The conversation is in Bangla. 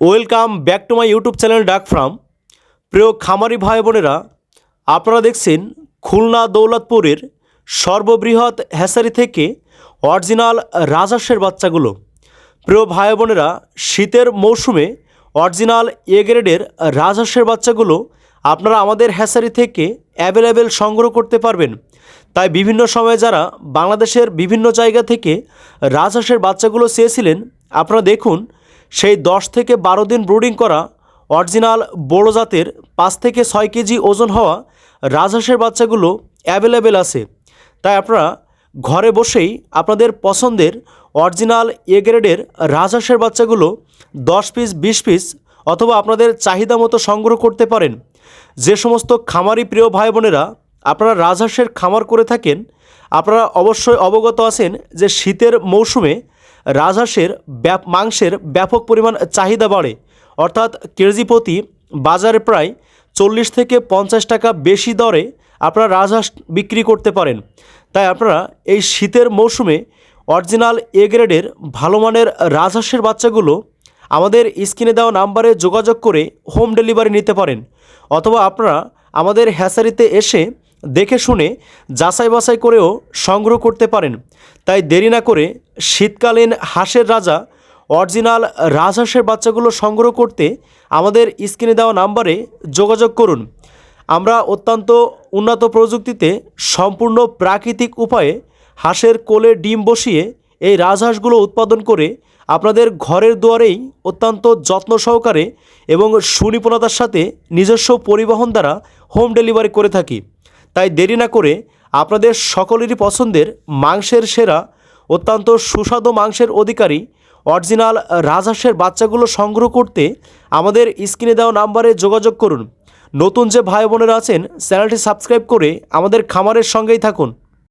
Welcome back to my YouTube channel ডাক ফ্রাম। প্রিয় খামারি ভাই বোনেরা, আপনারা দেখছেন খুলনা দৌলতপুরের সর্ববৃহৎ হ্যাসারি থেকে অরিজিনাল রাজহাঁসের বাচ্চাগুলো। প্রিয় ভাই বোনেরা, শীতের মৌসুমে অরিজিনাল এ গ্রেডের রাজহাঁসের বাচ্চাগুলো আপনারা আমাদের হ্যাসারি থেকে অ্যাভেলেবেল সংগ্রহ করতে পারবেন। তাই বিভিন্ন সময়ে যারা বাংলাদেশের বিভিন্ন জায়গা থেকে রাজহাঁসের বাচ্চাগুলো চেয়েছিলেন, আপনারা দেখুন সেই দশ থেকে বারো দিন ব্রুডিং করা অরিজিনাল বড় জাতের পাঁচ থেকে ছয় কেজি ওজন হওয়া রাজহাঁসের বাচ্চাগুলো অ্যাভেলেবেল আছে। তাই আপনারা ঘরে বসেই আপনাদের পছন্দের অরিজিনাল এ গ্রেডের রাজহাঁসের বাচ্চাগুলো দশ পিস, বিশ পিস অথবা আপনাদের চাহিদা মতো সংগ্রহ করতে পারেন। যে সমস্ত খামারি প্রিয় ভাই বোনেরা আপনারা রাজহাঁসের খামার করে থাকেন, আপনারা অবশ্যই অবগত আছেন যে শীতের মৌসুমে রাজহাঁসের মাংসের ব্যাপক পরিমাণ চাহিদা বাড়ে। অর্থাৎ কেজি প্রতি বাজারে প্রায় চল্লিশ থেকে পঞ্চাশ টাকা বেশি দরে আপনারা রাজহাঁস বিক্রি করতে পারেন। তাই আপনারা এই শীতের মৌসুমে অরিজিনাল এ গ্রেডের ভালো মানের রাজহাঁসের বাচ্চাগুলো আমাদের স্ক্রিনে দেওয়া নাম্বারে যোগাযোগ করে হোম ডেলিভারি নিতে পারেন। অথবা আপনারা আমাদের হ্যাসারিতে এসে দেখে শুনে যাচাই বাছাই করেও সংগ্রহ করতে পারেন। তাই দেরি না করে শীতকালীন হাঁসের রাজা, অরিজিনাল রাজহাঁসের বাচ্চাগুলো সংগ্রহ করতে আমাদের স্ক্রিনে দেওয়া নাম্বারে যোগাযোগ করুন। আমরা অত্যন্ত উন্নত প্রযুক্তিতে সম্পূর্ণ প্রাকৃতিক উপায়ে হাঁসের কোলে ডিম বসিয়ে এই রাজহাঁসগুলো উৎপাদন করে আপনাদের ঘরের দুয়ারেই অত্যন্ত যত্ন সহকারে এবং সুনিপুণতার সাথে নিজস্ব পরিবহন দ্বারা হোম ডেলিভারি করে থাকি। তাই দেরি না করে আপনাদের সকলেরই পছন্দের মাংসের সেরা, অত্যন্ত সুস্বাদু মাংসের অধিকারী, অরিজিনাল রাজহাঁসের বাচ্চাগুলো সংগ্রহ করতে আমাদের স্ক্রিনে দেওয়া নাম্বারে যোগাযোগ করুন। নতুন যে ভাই বোনেরা আছেন, চ্যানেলটি সাবস্ক্রাইব করে আমাদের খামারের সঙ্গেই থাকুন।